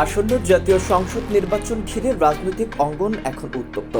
আসন্ন জাতীয় সংসদ নির্বাচন ঘিরে রাজনৈতিক অঙ্গন এখন উত্তপ্ত।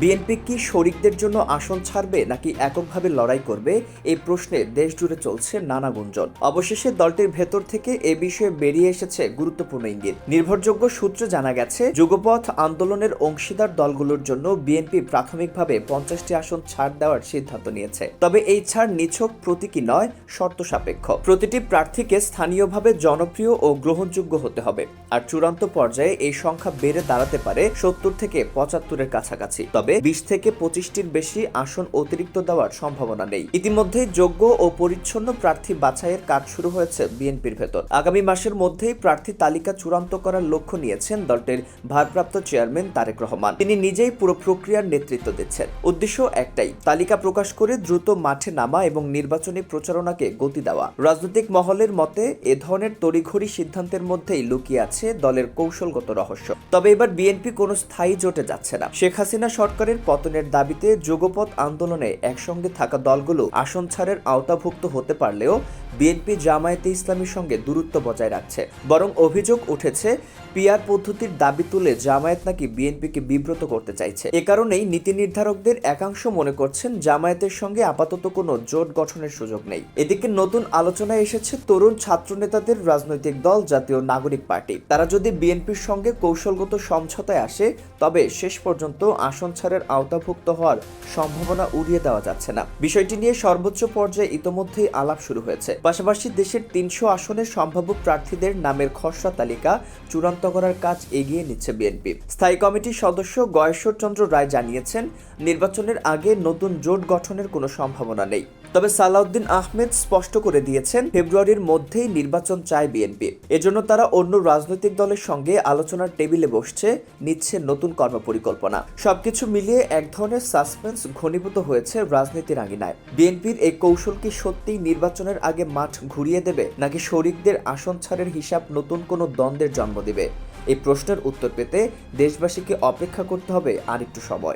বিএনপি কি শরিকদের জন্য আসন ছাড়বে নাকি এককভাবে লড়াই করবে? এই প্রশ্নে দেশ জুড়ে চলছে নানা গুঞ্জন। অবশেষে দলটির ভেতর থেকে এ বিষয়ে বেরিয়ে এসেছে গুরুত্বপূর্ণ ইঙ্গিত। নির্ভরযোগ্য সূত্রে জানা গেছে, যুগপথ আন্দোলনের অংশীদার দলগুলোর জন্য বিএনপি প্রাথমিকভাবে পঞ্চাশটি আসন ছাড় দেওয়ার সিদ্ধান্ত নিয়েছে। তবে এই ছাড় নিছক প্রতীকী নয়, শর্ত সাপেক্ষ। প্রতিটি প্রার্থীকে স্থানীয়ভাবে জনপ্রিয় ও গ্রহণযোগ্য হতে হবে। আর চূড়ান্ত পর্যায়ে এই সংখ্যা বেড়ে দাঁড়াতে পারে সত্তর থেকে পঁচাত্তরের কাছাকাছি। তবে বিশ থেকে পঁচিশটির বেশি আসন অতিরিক্ত দেওয়ার সম্ভাবনা নেই। ইতিমধ্যেই যোগ্য ও পরিচ্ছন্ন প্রার্থী বাছাইয়ের কাজ শুরু হয়েছে বিএনপির ভেতর। আগামী মাসের মধ্যেই প্রার্থী তালিকা চূড়ান্ত করার লক্ষ্য নিয়েছেন দলটির ভারপ্রাপ্ত চেয়ারম্যান তারেক রহমান। তিনি নিজেই পুরো প্রক্রিয়ার নেতৃত্ব দিচ্ছেন। উদ্দেশ্য একটাই, তালিকা প্রকাশ করে দ্রুত মাঠে নামা এবং নির্বাচনী প্রচারণাকে গতি দেওয়া। রাজনৈতিক মহলের মতে, এ ধরনের তড়িঘড়ি সিদ্ধান্তের মধ্যেই লুকিয়ে আছে দলের কৌশলগত রহস্য। তবে এবার বিএনপি কোনো স্থায়ী জোটে যাচ্ছে না। শেখ হাসিনা সরকারের পতনের দাবিতে যুগপথ আন্দোলনে একসঙ্গে থাকা দলগুলো আসন ছাড়ের আওতাভুক্ত হতে পারলেও বিএনপি জামায়াতে ইসলামীর সঙ্গে দূরত্ব বজায় রাখছে। বরং অভিযোগ উঠেছে পিয়ার পদ্ধতির দাবি তুলে জামায়াত নাকি বিএনপিকে বিব্রত করতে চাইছে। এ কারণেই নীতি নির্ধারকদের একাংশ মনে করছেন, জামায়াতের সঙ্গে আপাতত কোনো জোট গঠনের সুযোগ নেই। এদিকে নতুন আলোচনায় এসেছে, তরুণ ছাত্র নেতাদের রাজনৈতিক দল, জাতীয় নাগরিক পার্টি। তারা যদি বিএনপির সঙ্গে কৌশলগত সমঝোতায় আসে, তবে শেষ পর্যন্ত আসন ছাড়ের আওতাভুক্ত হওয়ার সম্ভাবনা উড়িয়ে দেওয়া যাচ্ছে না। বিষয়টি নিয়ে সর্বোচ্চ পর্যায়ে ইতোমধ্যেই আলাপ শুরু হয়েছে। পাশাপাশি দেশের তিনশো আসনের সম্ভাব্য প্রার্থীদের নামের খসড়া তালিকা চূড়ান্ত করার কাজ এগিয়ে নিচ্ছে বিএনপি। স্থায়ী কমিটির সদস্য গয়েশ্বর চন্দ্র রায় জানিয়েছেন, নির্বাচনের আগে নতুন জোট গঠনের কোনো সম্ভাবনা নেই। তবে সালাউদ্দিন আহমেদ স্পষ্ট করে দিয়েছেন, ফেব্রুয়ারির মধ্যেই নির্বাচন চায় বিএনপি। এজন্য তারা অন্য রাজনৈতিক দলের সঙ্গে আলোচনার টেবিলে বসছে, নিচ্ছে নতুন কর্মপরিকল্পনা। সবকিছু মিলিয়ে এক ধরনের সাসপেন্স ঘনীভূত হয়েছে রাজনীতির আঙিনায়। বিএনপির এই কৌশল কি সত্যিই নির্বাচনের আগে মাঠ ঘুরিয়ে দেবে, নাকি শরিকদের আসন ছাড়ের হিসাব নতুন কোনো দ্বন্দ্বের জন্ম দেবে? এই প্রশ্নের উত্তর পেতে দেশবাসীকে অপেক্ষা করতে হবে আরেকটু সময়।